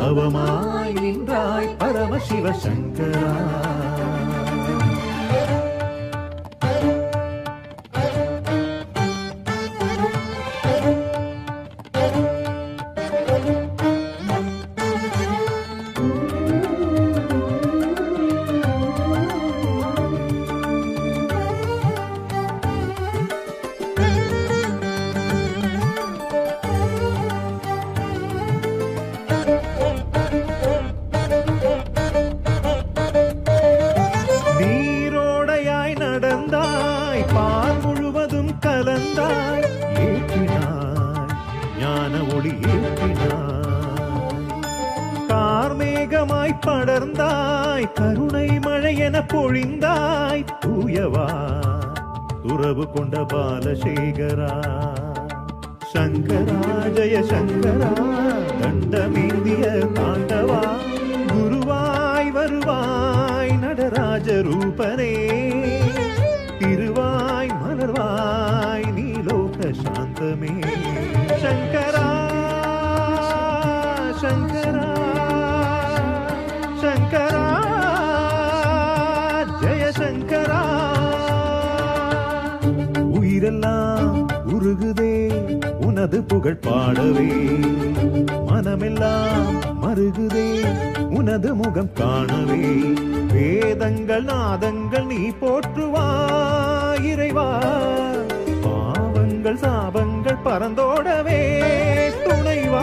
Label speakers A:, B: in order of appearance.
A: அவமாய் நின்றாய் பரமசிவ சங்கரா கலந்தாய் ஏற்றினாய் ஞான ஒளி ஏற்றினாய். கார்மேகமாய் படர்ந்தாய் கருணை மழையென பொழிந்தாய் தூயவா துறவு கொண்ட பாலசேகரா. சங்கரா ஜய சங்கரா தண்டமேந்திய தாண்டவா குருவாய் வருவாய் நடராஜ ரூபனே. சாந்தமே சங்கரா சங்கரா சங்கரா ஜெய சங்கரா. உயிரெல்லாம் உருகுதே உனது புகழ் பாடவே. மனமெல்லாம் மருகுதே உனது முகம் காணவே. வேதங்கள் நாதங்கள் நீ போற்றுவாய் துன்பங்கள் சாபங்கள் பறந்தோடவே துணைவா?